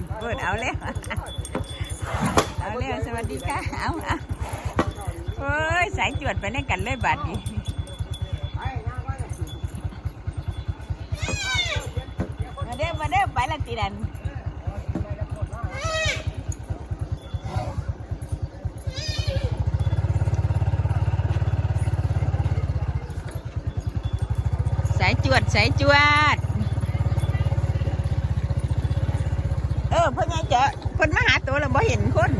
ดเปิดเอาเลยเอาเลยสวัสดีค่ะเอาเอาโอ้ยสายจวดไปในกันเลยบัดนี้มาเด้อมาเด้อไปละตีดันสายจวดสายจวด เออเพิ่นไงเจอคนมาหาตัวเราบ่เห็นคน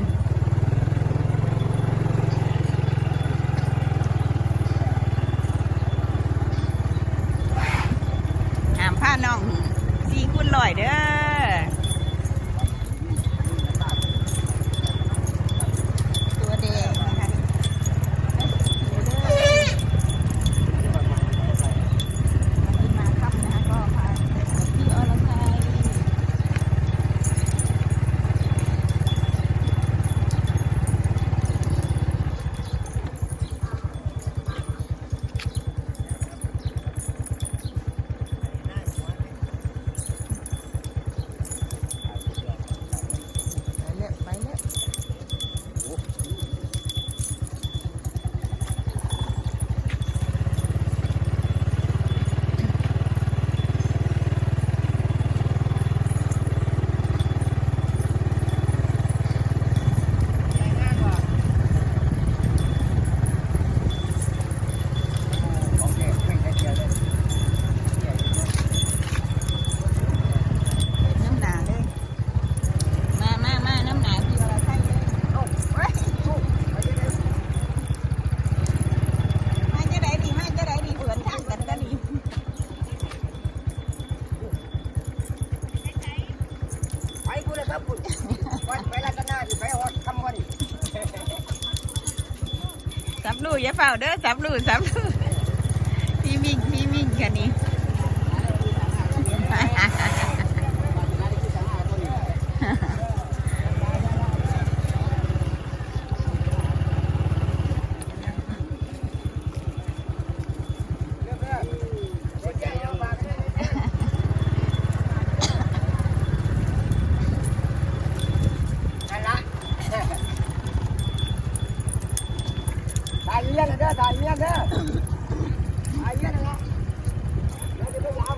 หามผ้าน้องสี่คุณลอยเด้อตัวแดงนะคะมาครับนะคะก็พาที่อรไทย ไปเลยไปเลยน้ำหนาเลย มามามาน้ำหนาพี่วราไทยเลยโอ้เฮ้ยมาจะได้ดีมาจะได้ดีเผื่อนทางกันก็ดี ไปกูเลยครับคุณไปไปรัตนาที่ไปฮอดคำวัน ลู่อย่าเฝ้าเด้อสับลูสับลูพี่มิ่งพี่มิ่งแค่นี้นละตายเยี่ยนเด้อตายเยี่ยนเด้อตายเยี่ยนนะเดี๋ยวจะไปยาม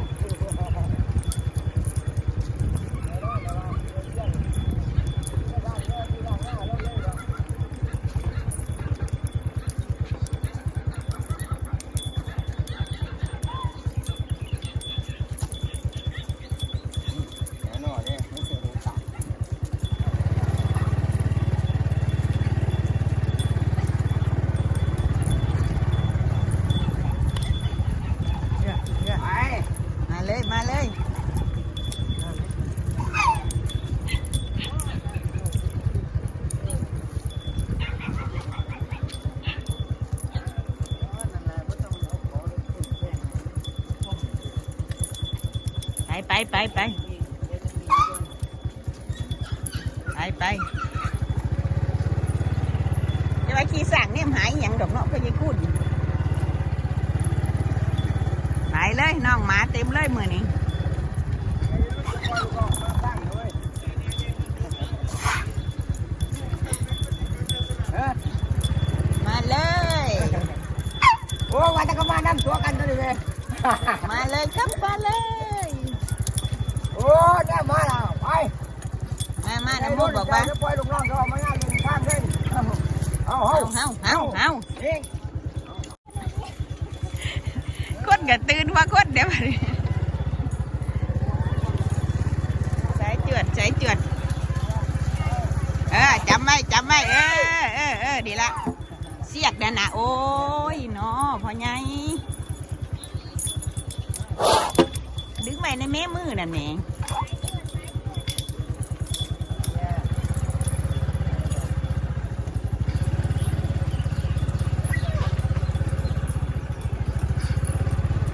เยอะเยอะ ไป มาเลยมาเลย ไปไปไปไปไปไปจะไปขี่สั่งเนี่ยหายอหย่างดอกเนาะพะยี่คุณไปเลยน้องหมาเต็มเลยมือนี้มาเลย โอ้วันตะกมานั่งตัวกันตัวนี้เลยมาเลยครับมาเลยโอ้ได้มาแล้วไปมามาน้ำมูกบอกว่าจะปล่อยลูกน้องเขาออกมาง่ายยิงข้างเลยเอาเฮาเอาเฮาเฮาเฮาเองคนก็ตื่นว่าคนเดี๋ยวนี้สายจวดสายจวดเออจำไว้จำไว้เออเออเออดีละเสียกนั่นนะโอ้ยเนาะพ่อใหญ่ ดึงไปในแม่มือนั่นแหละ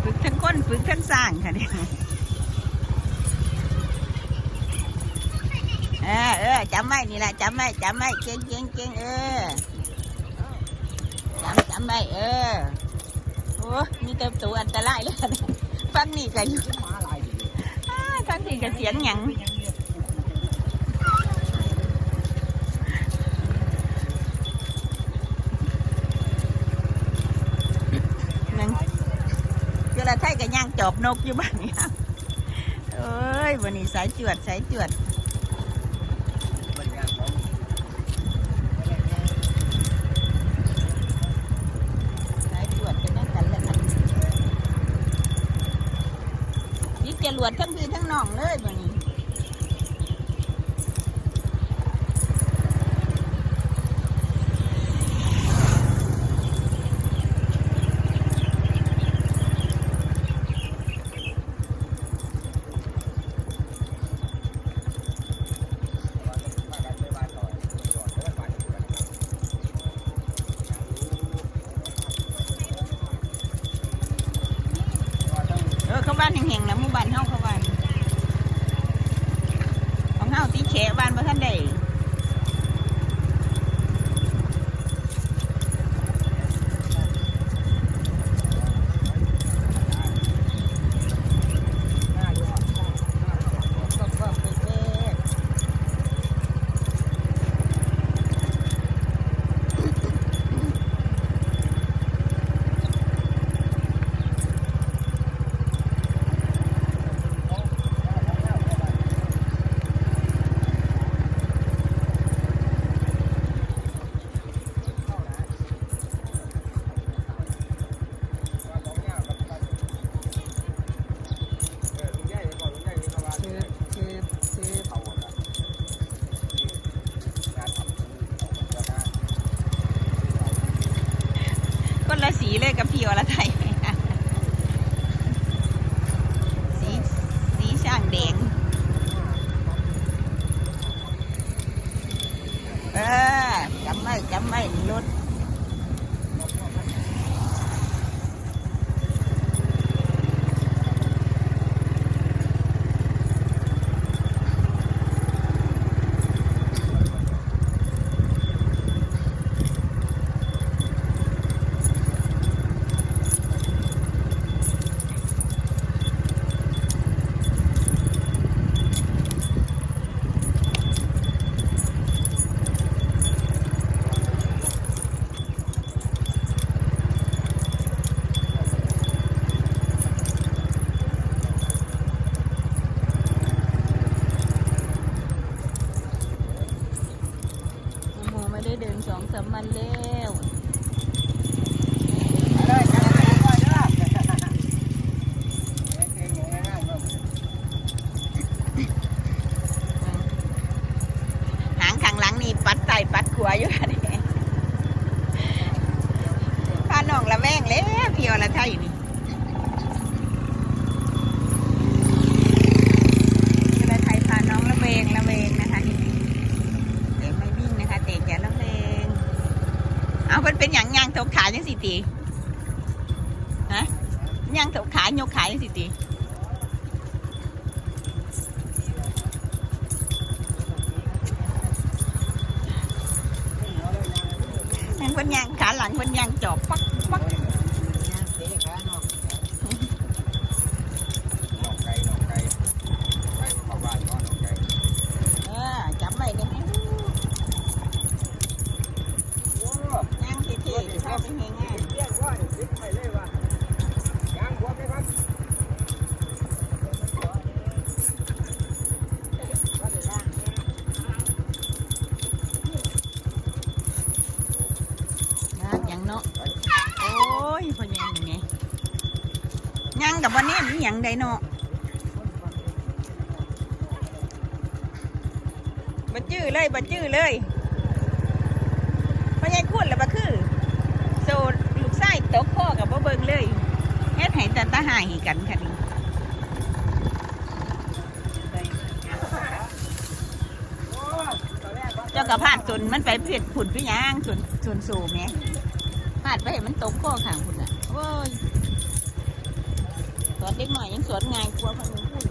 ฝึกทั้งคนฝึกทั้งสร้างค่ะเนี่ยเออเออจำไว้นี่แหละจำไว้จำไว้เก่งเก่งเก่งเออจำจำไว้เออโอ้มีแต่ตัวอันตรายเลยค่ะเนี่ยฟังนี่กันอยู่ สั้นสีกับเสียงหยังนั่นเวลาไทยกับย่างจอบนกอยู่บ้านเนี่ยเอ้ยวันนี้สายจวดสายจวด จรวดทั้งพี่ทั้งน้องเลยเหมือนเข้า บ้านแห่งๆนะหมู่บ้านเฮาเขาบ้านของเฮาตีแฉบ้านบ่ท่านได้ คนละสีเลยกับพี่อรไทยสีสีช่างแดง เออจำไว้จำไว้รถโมไม่ได้เดินสองสามวันแล้ว หางข้างหลังนี่ปัดไตปัดขวาอยู่ค่ะนี่พาน้องละแวงแล้วพี่อรไทยนี่อรไทยพาน้องละเวงละเวงนะคะนี่แต่ไม่วิ่งนะคะแต่จะละเวงเอามันเป็นอย่างย่าง ถกขาจังสิตีฮะย่างถกขายกขาจังสิตีนั่นคนยางขาหลังคนยางจอบปักปัก หยังใดเนาะบ่จื้อเลยบ่จื้อเลยพอยังพูดแล้วบ่คือโซลูกไส้ตกข้อกับบ่เบิ่งเลยเฮ็ดให้แต่ตาหายกันค่ะนี่เจ้ากระพาดส่วนมันไปเพียดผุนพี่ยางส่วนส่วนสูงไงพาดไปให้มันตกข้อข้างพุ่นอะโอ้ยสวน เด็กหน่อยยังสวนง่ายกว่าคนอื่นพุ่น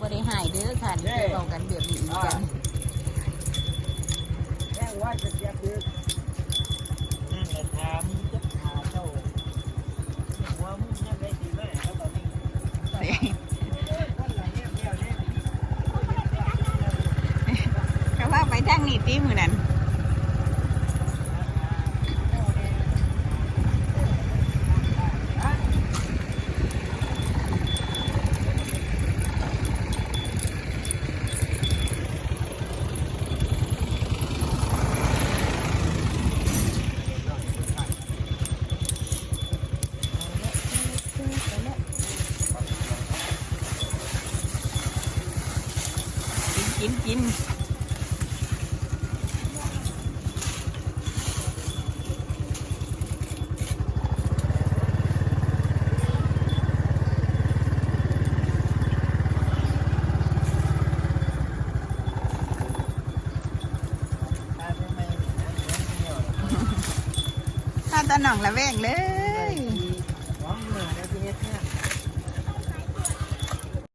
บ่ได้หายเด้อค่ะเดี๋ยวเว้ากันเดือดอีกกันก็ว่าไปทางนี้ตีมือนั้น กินกินข้าตา หน่องละแวงเลย